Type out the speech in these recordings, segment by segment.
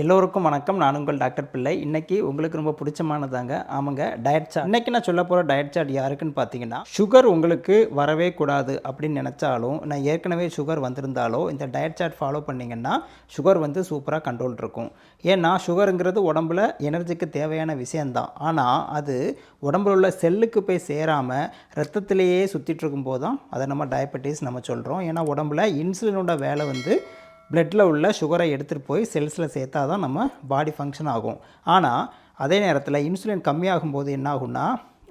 எல்லோருக்கும் வணக்கம். நான் உங்கள் டாக்டர் பிள்ளை. இன்னைக்கு உங்களுக்கு ரொம்ப பிடிச்சமானதாங்க. ஆமாங்க டயட் சார்ட் இன்னைக்கு நான் சொல்ல போகிற டயட் சார்ட் யாருக்குன்னு பார்த்தீங்கன்னா சுகர் உங்களுக்கு வரவே கூடாது அப்படின்னு நினச்சாலும் நான் ஏற்கனவே சுகர் வந்திருந்தாலோ இந்த டயட் சார்ட் ஃபாலோ பண்ணிங்கன்னா சுகர் வந்து சூப்பராக கண்ட்ரோல் இருக்கும். ஏன்னா சுகருங்கிறது உடம்புல எனர்ஜிக்கு தேவையான விஷயந்தான் ஆனால் அது உடம்புல உள்ள செல்லுக்கு போய் சேராமல் ரத்தத்திலேயே சுற்றிட்டு இருக்கும்போது தான் அதை நம்ம டயபெட்டிஸ் நம்ம சொல்கிறோம் ஏன்னா உடம்புல இன்சுலினோட வேலை வந்து பிளட்டில் உள்ள சுகரை எடுத்துகிட்டு போய் செல்ஸில் சேர்த்தா தான் நம்ம பாடி ஃபங்க்ஷன் ஆகும். ஆனால் அதே நேரத்தில் இன்சுலின் கம்மியாகும்போது என்ன ஆகும்னா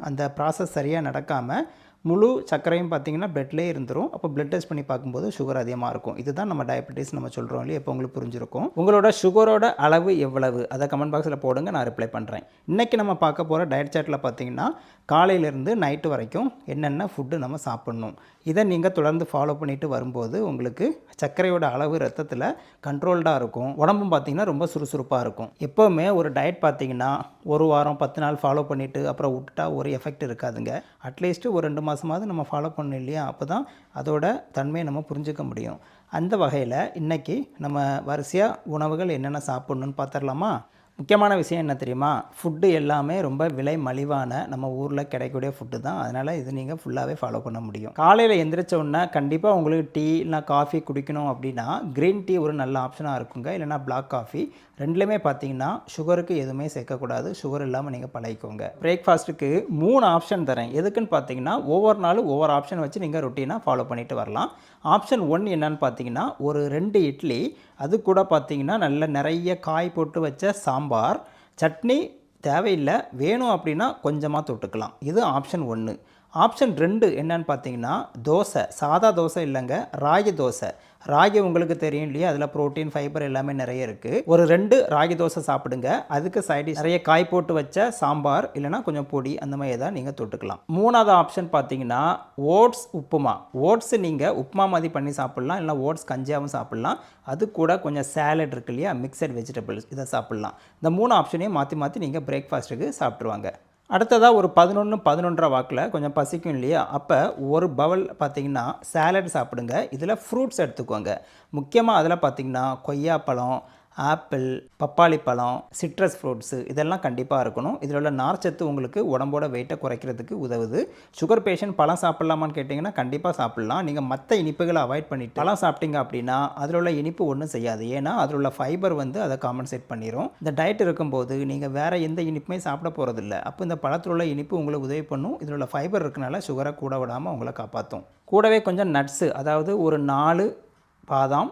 அந்த ப்ராசஸ் சரியாக நடக்காமல் முழு சர்க்கரையும் பார்த்தீங்கன்னா பிளட்லேயே இருந்துரும். அப்போ பிளட் டெஸ்ட் பண்ணி பார்க்கும்போது சுகர் அதிகமாக இருக்கும். இதுதான் நம்ம டயபெட்டிஸ் நம்ம சொல்கிறோம் இல்லையா? இப்போ உங்களுக்கு புரிஞ்சிருக்கும். உங்களோட சுகரோட அளவு எவ்வளவு? அதை கமெண்ட் பாக்ஸில் போடுங்க நான் ரிப்ளை பண்ணுறேன் இன்றைக்கி நம்ம பார்க்க போகிற டயட் சார்ட்டில் பார்த்தீங்கன்னா காலையிலேருந்து நைட்டு வரைக்கும் என்னென்ன ஃபுட்டு நம்ம சாப்பிட்ணும்? இதை நீங்கள் தொடர்ந்து ஃபாலோ பண்ணிட்டு வரும்போது உங்களுக்கு சர்க்கரையோட அளவு ரத்தத்தில் கண்ட்ரோல்டாக இருக்கும். உடம்பும் பார்த்தீங்கன்னா ரொம்ப சுறுசுறுப்பாக இருக்கும். எப்போவுமே ஒரு டயட் பார்த்தீங்கன்னா ஒரு வாரம் பத்து நாள் ஃபாலோ பண்ணிவிட்டு அப்புறம் விட்டுட்டா ஒரு எஃபெக்ட் இருக்காதுங்க. அட்லீஸ்ட்டு ஒரு ரெண்டு மாதம் மாதமாவது நம்ம ஃபாலோ பண்ணணும் இல்லையா? அப்போ தான் அதோட தன்மையை நம்ம புரிஞ்சுக்க முடியும். அந்த வகையில் இன்றைக்கி நம்ம வரிசையாக உணவுகள் என்னென்ன சாப்பிட்ணுன்னு பார்த்துடலாமா? முக்கியமான விஷயம் என்ன தெரியுமா? ஃபுட்டு எல்லாமே ரொம்ப விலை மலிவான நம்ம ஊரில் கிடைக்கக்கூடிய ஃபுட்டு தான். அதனால் இது நீங்கள் ஃபுல்லாகவே ஃபாலோ பண்ண முடியும். காலையில் எந்திரிச்ச உடனே கண்டிப்பாக உங்களுக்கு டீ இல்லை காஃபி குடிக்கணும் அப்படின்னா க்ரீன் டீ ஒரு நல்ல ஆப்ஷனாக இருக்குங்க. இல்லைனா பிளாக் காஃபி ரெண்டுலேயுமே பார்த்தீங்கன்னா சுகருக்கு எதுவுமே சேர்க்கக்கூடாது. சுகர் இல்லாமல் நீங்கள் பழகிக்கோங்க. பிரேக்ஃபாஸ்ட்டுக்கு மூணு ஆப்ஷன் தரேன். எதுக்குன்னு பார்த்தீங்கன்னா ஒவ்வொரு நாளும் ஒவ்வொரு ஆப்ஷன் வச்சு நீங்கள் ரொட்டீனாக ஃபாலோ பண்ணிட்டு வரலாம். ஆப்ஷன் ஒன் என்னன்னு பார்த்தீங்கன்னா ஒரு ரெண்டு இட்லி. அது கூட பார்த்தீங்கன்னா நல்ல நிறைய காய் போட்டு வச்ச சாம்பார் சட்னி தேவையில்லை வேணும் அப்படின்னா கொஞ்சமாக தொட்டுக்கலாம். இது ஆப்ஷன் ஒன்று ஆப்ஷன் ரெண்டு என்னன்னு பார்த்தீங்கன்னா தோசை சாதா தோசை இல்லைங்க ராகி தோசை. ராகி உங்களுக்கு தெரியும் இல்லையா? அதில் புரோட்டீன் ஃபைபர் எல்லாமே நிறைய இருக்குது ஒரு ரெண்டு ராகி தோசை சாப்பிடுங்க. அதுக்கு சைடிஷ் நிறைய காய் போட்டு வச்ச சாம்பார் இல்லைனா கொஞ்சம் பொடி அந்த மாதிரி ஏதாவது நீங்கள் தொட்டுக்கலாம். மூணாவது ஆப்ஷன் பார்த்தீங்கன்னா ஓட்ஸ் உப்புமா. ஓட்ஸ் நீங்கள் உப்புமா மாதிரி பண்ணி சாப்பிட்லாம். இல்லை ஓட்ஸ் கஞ்சியாகவும் சாப்பிட்லாம். அது கூட கொஞ்சம் சேலட் இருக்கு இல்லையா? மிக்சட் வெஜிடபிள்ஸ் இதை சாப்பிட்லாம். இந்த மூணு ஆப்ஷனையும் மாற்றி மாற்றி நீங்கள் பிரேக்ஃபாஸ்ட்டுக்கு சாப்பிட்ருவாங்க அடுத்ததாக ஒரு பதினொன்று பதினொன்றரை வாக்கில் கொஞ்சம் பசிக்கும் இல்லையா? அப்போ ஒரு பவல் பார்த்தீங்கன்னா சேலட் சாப்பிடுங்க. இதில் ஃப்ரூட்ஸ் எடுத்துக்கோங்க. முக்கியமாக அதில் பார்த்தீங்கன்னா கொய்யாப்பழம் ஆப்பிள் பப்பாளி பழம் சிட்ரஸ் ஃப்ரூட்ஸு இதெல்லாம் கண்டிப்பாக இருக்கணும். இதில் உள்ள நார்ச்சத்து உங்களுக்கு உடம்போட வெயிட்டை குறைக்கிறதுக்கு உதவுது. சுகர் பேஷண்ட் பழம் சாப்பிட்லாமான்னு கேட்டிங்கன்னா கண்டிப்பாக சாப்பிட்லாம். நீங்கள் மற்ற இனிப்புகளை அவாய்ட் பண்ணிட்டு பழம் சாப்பிட்டீங்க அப்படின்னா அதில் உள்ள இனிப்பு ஒன்றும் செய்யாது. ஏன்னா அதில் உள்ள ஃபைபர் வந்து அதை காம்பன்சேட் பண்ணிடும் இந்த டயட் இருக்கும்போது நீங்கள் வேறு எந்த இனிப்புமே சாப்பிட போகிறதில்ல அப்போ இந்த பழத்தில் உள்ள இனிப்பு உங்களுக்கு உதவி பண்ணும். இதில் உள்ள ஃபைபர் இருக்கனால சுகரை கூட விடாமல் உங்களை காப்பாற்றும் கூடவே கொஞ்சம் நட்ஸு அதாவது ஒரு நாலு பாதாம்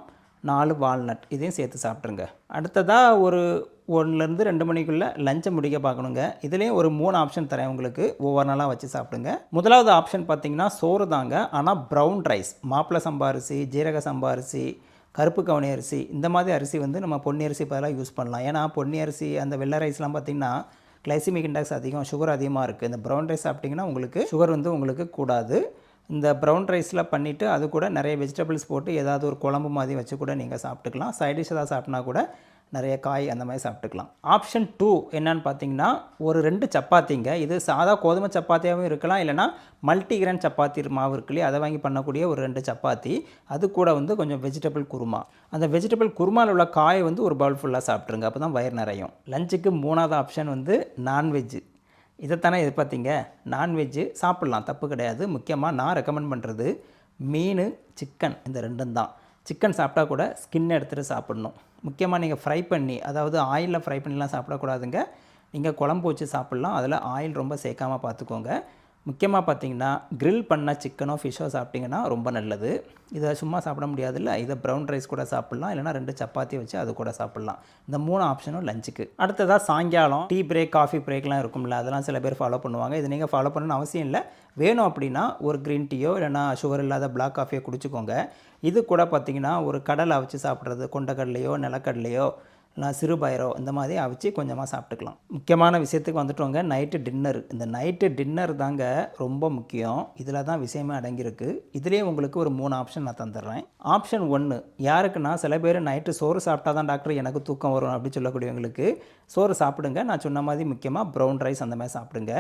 நாலு வால்நட் இதையும் சேர்த்து சாப்பிட்ருங்க அடுத்ததாக ஒரு ஒன்றுலேருந்து ரெண்டு மணிக்குள்ளே லஞ்சை முடிக்க பார்க்கணுங்க. இதுலேயும் ஒரு மூணு ஆப்ஷன் தரேன் உங்களுக்கு. ஒவ்வொரு நாளாக வச்சு சாப்பிடுங்க. முதலாவது ஆப்ஷன் பார்த்தீங்கன்னா சோறு தாங்க. ஆனால் ப்ரௌன் ரைஸ் மாப்பிள்ளை சம்பா அரிசி ஜீரக சம்பா அரிசி கருப்பு கவுனி அரிசி இந்த மாதிரி அரிசி வந்து நம்ம பொன்னி அரிசி பதிலாக யூஸ் பண்ணலாம். ஏன்னா பொன்னி அரிசி அந்த வெள்ளை ரைஸ்லாம் பார்த்திங்கன்னா கிளைசிமிக் இண்டெக்ஸ் அதிகம் சுகர் அதிகமாக இருக்குது இந்த ப்ரௌன் ரைஸ் சாப்பிட்டிங்கன்னா உங்களுக்கு சுகர் வந்து உங்களுக்கு கூடாது. இந்த ப்ரௌன் ரைஸில் பண்ணிவிட்டு அது கூட நிறைய வெஜிடபிள்ஸ் போட்டு ஏதாவது ஒரு குழம்பு மாதிரி வச்சு கூட நீங்கள் சாப்பிட்டுக்கலாம். சைட் டிஷ் ஏதாவது சாப்பிட்னா கூட நிறைய காய் அந்த மாதிரி சாப்பிட்டுக்கலாம். ஆப்ஷன் டூ என்னன்னு பார்த்தீங்கன்னா ஒரு ரெண்டு சப்பாத்திங்க. இது சாதா கோதுமை சப்பாத்தியாகவும் இருக்கலாம் இல்லைனா மல்டிகிரேன் சப்பாத்தி மாவு இருக்கு இல்லையா அதை வாங்கி பண்ணக்கூடிய ஒரு ரெண்டு சப்பாத்தி. அது கூட வந்து கொஞ்சம் வெஜிடபிள் குருமா. அந்த வெஜிடபிள் குருமாவில் உள்ள காயை வந்து ஒரு பவுல் ஃபுல்லாக சாப்பிட்ருங்க அப்போ தான் வயிறு நிறையும். லஞ்சுக்கு மூணாவது ஆப்ஷன் வந்து நான்வெஜ்ஜு இதைத்தானே எதிர்பார்த்தீங்க? நான்வெஜ்ஜு சாப்பிட்லாம் தப்பு கிடையாது. முக்கியமாக நான் ரெக்கமெண்ட் பண்ணுறது மீன் சிக்கன் இந்த ரெண்டும் தான். சிக்கன் சாப்பிட்டா கூட ஸ்கின் எடுத்துகிட்டு சாப்பிட்ணும். முக்கியமாக நீங்கள் ஃப்ரை பண்ணி அதாவது ஆயிலில் ஃப்ரை பண்ணிலாம் சாப்பிடக்கூடாதுங்க. நீங்கள் குழம்பு வச்சு சாப்பிட்லாம். அதில் ஆயில் ரொம்ப சேர்க்காமல் பார்த்துக்கோங்க. முக்கியமாக பார்த்தீங்கன்னா க்ரில் பண்ண சிக்கனோ ஃபிஷ்ஷோ சாப்பிட்டிங்கன்னா ரொம்ப நல்லது. இதை சும்மா சாப்பிட முடியாதுல்ல. இதை ப்ரௌன் ரைஸ் கூட சாப்பிட்லாம். இல்லைனா ரெண்டு சப்பாத்தி வச்சு அது கூட சாப்பிட்லாம். இந்த மூணு ஆப்ஷனும் லஞ்சுக்கு அடுத்ததாக சாயங்காலம் டீ பிரேக் காஃபி பிரேக்லாம் இருக்கும்ல அதெல்லாம் சில பேர் ஃபாலோ பண்ணுவாங்க. இது நீங்கள் ஃபாலோ பண்ணணும்னு அவசியம் இல்லை. வேணும் அப்படின்னா ஒரு க்ரீன் டீயோ இல்லைனா சுகர் இல்லாத பிளாக் காஃபியோ குடிச்சுக்கோங்க. இது கூட பார்த்திங்கன்னா ஒரு கடலை அவிச்சு சாப்பிட்றது கொண்டக்கடலையோ நிலக்கடலையோ நான் சிறுபயிரோ இந்த மாதிரி அவிச்சு கொஞ்சமாக சாப்பிட்டுக்கலாம். முக்கியமான விஷயத்துக்கு வந்துட்டோங்க நைட்டு டின்னர் இந்த நைட்டு டின்னர் தாங்க ரொம்ப முக்கியம். இதில் தான் விஷயமே அடங்கியிருக்கு. இதுலேயே உங்களுக்கு ஒரு மூணு ஆப்ஷன் நான் தந்துடுறேன். ஆப்ஷன் ஒன்று யாருக்குன்னா சில பேர் நைட்டு சோறு சாப்பிட்டா தான் டாக்டர் எனக்கு தூக்கம் வரும் அப்படின்னு சொல்லக்கூடியவங்களுக்கு சோறு சாப்பிடுங்க. நான் சொன்ன மாதிரி முக்கியமாக ப்ரௌன் ரைஸ் அந்த மாதிரி சாப்பிடுங்க.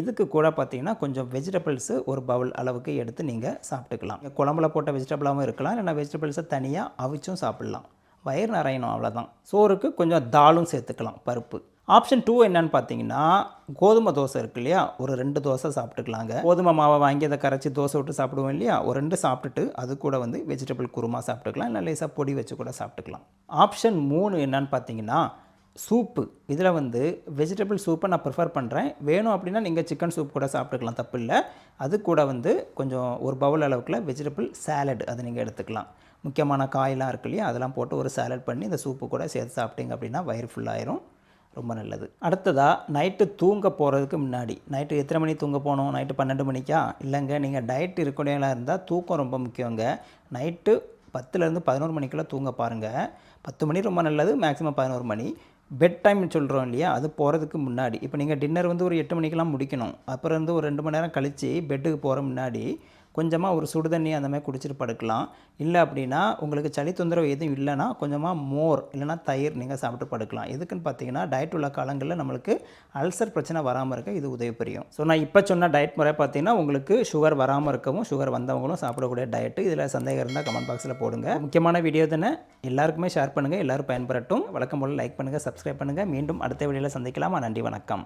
இதுக்கு கூட பார்த்தீங்கன்னா கொஞ்சம் வெஜிடபிள்ஸு ஒரு பவுல் அளவுக்கு எடுத்து நீங்கள் சாப்பிட்டுக்கலாம். குழம்புல போட்ட வெஜிடபிளாகவும் இருக்கலாம் இல்லைனா வெஜிடபிள்ஸை தனியாக அவிச்சும் சாப்பிட்லாம். வயிறு நிறையணும் அவ்வளோதான் சோறுக்கு கொஞ்சம் தாலும் சேர்த்துக்கலாம் பருப்பு. ஆப்ஷன் டூ என்னன்னு பார்த்தீங்கன்னா கோதுமை தோசை இருக்கு இல்லையா? ஒரு ரெண்டு தோசை சாப்பிட்டுக்கலாங்க. கோதுமை மாவை வாங்கி அதை கரைச்சி தோசை விட்டு சாப்பிடுவோம் இல்லையா? ஒரு ரெண்டு சாப்பிட்டுட்டு அது கூட வந்து வெஜிடபிள் குருமா சாப்பிட்டுக்கலாம் இல்லை லேசாக பொடி வச்சு கூட சாப்பிட்டுக்கலாம். ஆப்ஷன் மூணு என்னன்னு பார்த்தீங்கன்னா சூப்பு. இதில் வந்து வெஜிடபிள் சூப்பை நான் ப்ரிஃபர் பண்ணுறேன் வேணும் அப்படின்னா நீங்கள் சிக்கன் சூப் கூட சாப்பிட்டுக்கலாம் தப்பு இல்லை அது கூட வந்து கொஞ்சம் ஒரு பவுல் அளவுக்குள்ள வெஜிடபிள் சேலட் அதை நீங்கள் எடுத்துக்கலாம். முக்கியமான காயெலாம் இருக்கு இல்லையா அதெல்லாம் போட்டு ஒரு சாலட் பண்ணி இந்த சூப்பு கூட சேர்த்து சாப்பிட்டீங்க அப்படின்னா வயிறு ஃபுல்லாயிரும் ரொம்ப நல்லது. அடுத்ததாக நைட்டு தூங்க போகிறதுக்கு முன்னாடி. நைட்டு எத்தனை மணி தூங்க போகணும்? நைட்டு பன்னெண்டு மணிக்கா? இல்லைங்க நீங்கள் டயட் இருக்கக்கூடியவங்களா இருந்தால் தூக்கம் ரொம்ப முக்கியங்க. நைட்டு பத்துலேருந்து பதினோரு மணிக்குள்ளே தூங்க பாருங்கள் பத்து மணி ரொம்ப நல்லது மேக்ஸிமம் பதினோரு மணி. பெட் டைம்னு சொல்கிறோம் இல்லையா? அது போகிறதுக்கு முன்னாடி. இப்போ நீங்கள் டின்னர் வந்து ஒரு எட்டு மணிக்கெல்லாம் முடிக்கணும். அப்புறம் இருந்து ஒரு ரெண்டு மணி நேரம் கழித்து பெட்டுக்கு போகிற முன்னாடி கொஞ்சமாக ஒரு சுடு தண்ணி அந்த மாதிரி குடிச்சிட்டு படுக்கலாம். இல்லை அப்படின்னா உங்களுக்கு சளி தொந்தரவு எதுவும் இல்லைன்னா கொஞ்சமாக மோர் இல்லைனா தயிர் நீங்கள் சாப்பிட்டு படுக்கலாம். எதுக்குன்னு பார்த்தீங்கன்னா டயட் உள்ள காலங்களில் நம்மளுக்கு அல்சர் பிரச்சனை வராமல் இருக்க இது உதவி புரியும். ஸோ நான் இப்போ சொன்ன டயட் முறை பார்த்தீங்கன்னா உங்களுக்கு சுகர் வராமல் இருக்கவும் சுகர் வந்தவங்களும் சாப்பிடக்கூடிய டயட்டு இதில் சந்தேகம் இருந்தால் கமெண்ட் பாக்ஸில் போடுங்க. முக்கியமான வீடியோ தானே? எல்லாருக்குமே ஷேர் பண்ணுங்கள் எல்லோரும் பயன்பெறட்டும். வழக்கம் போல் லைக் பண்ணுங்கள் சப்ஸ்கிரைப் பண்ணுங்கள் மீண்டும் அடுத்த வீடியோவில் சந்திக்கலாமா? நன்றி வணக்கம்.